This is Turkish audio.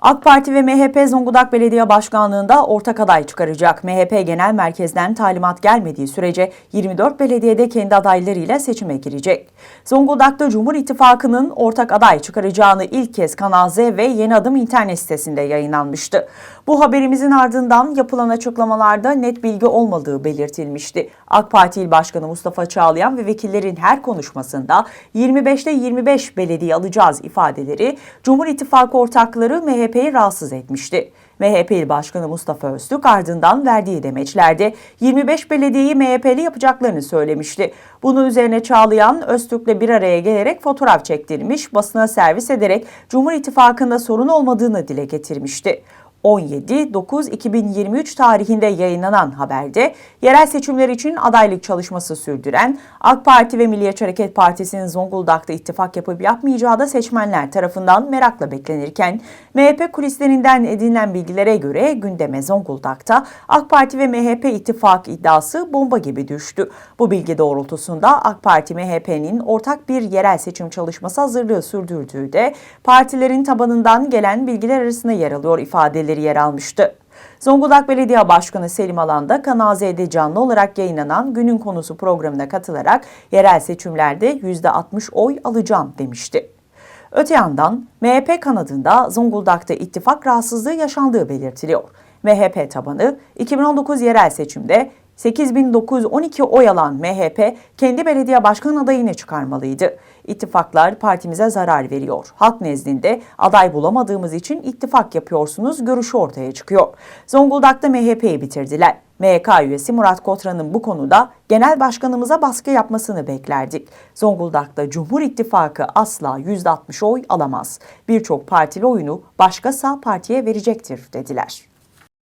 AK Parti ve MHP Zonguldak Belediye Başkanlığı'nda ortak aday çıkaracak. MHP Genel Merkez'den talimat gelmediği sürece 24 belediyede kendi adaylarıyla seçime girecek. Zonguldak'ta Cumhur İttifakı'nın ortak aday çıkaracağını ilk kez Kanal Z ve Yeni Adım internet sitesinde yayınlanmıştı. Bu haberimizin ardından yapılan açıklamalarda net bilgi olmadığı belirtilmişti. AK Parti İl Başkanı Mustafa Çağlayan ve vekillerin her konuşmasında 25'te 25 belediye alacağız ifadeleri Cumhur İttifakı ortakları MHP'yi rahatsız etmişti. MHP Başkanı Mustafa Öztürk ardından verdiği demeçlerde 25 belediyeyi MHP'li yapacaklarını söylemişti. Bunun üzerine Çağlayan Öztürk'le bir araya gelerek fotoğraf çektirmiş, basına servis ederek Cumhur İttifakı'nda sorun olmadığını dile getirmişti. 17-9-2023 tarihinde yayınlanan haberde yerel seçimler için adaylık çalışması sürdüren AK Parti ve Milliyetçi Hareket Partisi'nin Zonguldak'ta ittifak yapıp yapmayacağı da seçmenler tarafından merakla beklenirken MHP kulislerinden edinilen bilgilere göre gündeme Zonguldak'ta AK Parti ve MHP ittifak iddiası bomba gibi düştü. Bu bilgi doğrultusunda AK Parti MHP'nin ortak bir yerel seçim çalışması hazırlığı sürdürdüğü de partilerin tabanından gelen bilgiler arasında yer alıyor ifadeleri yer almıştı. Zonguldak Belediye Başkanı Selim Alan da Kanal Z'de canlı olarak yayınlanan Günün Konusu programına katılarak yerel seçimlerde %60 oy alacağım demişti. Öte yandan MHP kanadında Zonguldak'ta ittifak rahatsızlığı yaşandığı belirtiliyor. MHP tabanı 2019 yerel seçimde 8912 oy alan MHP kendi belediye başkan adayını çıkarmalıydı. İttifaklar partimize zarar veriyor. Halk nezdinde aday bulamadığımız için ittifak yapıyorsunuz görüşü ortaya çıkıyor. Zonguldak'ta MHP'yi bitirdiler. MHK üyesi Murat Kotran'ın bu konuda genel başkanımıza baskı yapmasını beklerdik. Zonguldak'ta Cumhur İttifakı asla %60 oy alamaz. Birçok partili oyunu başka sağ partiye verecektir dediler.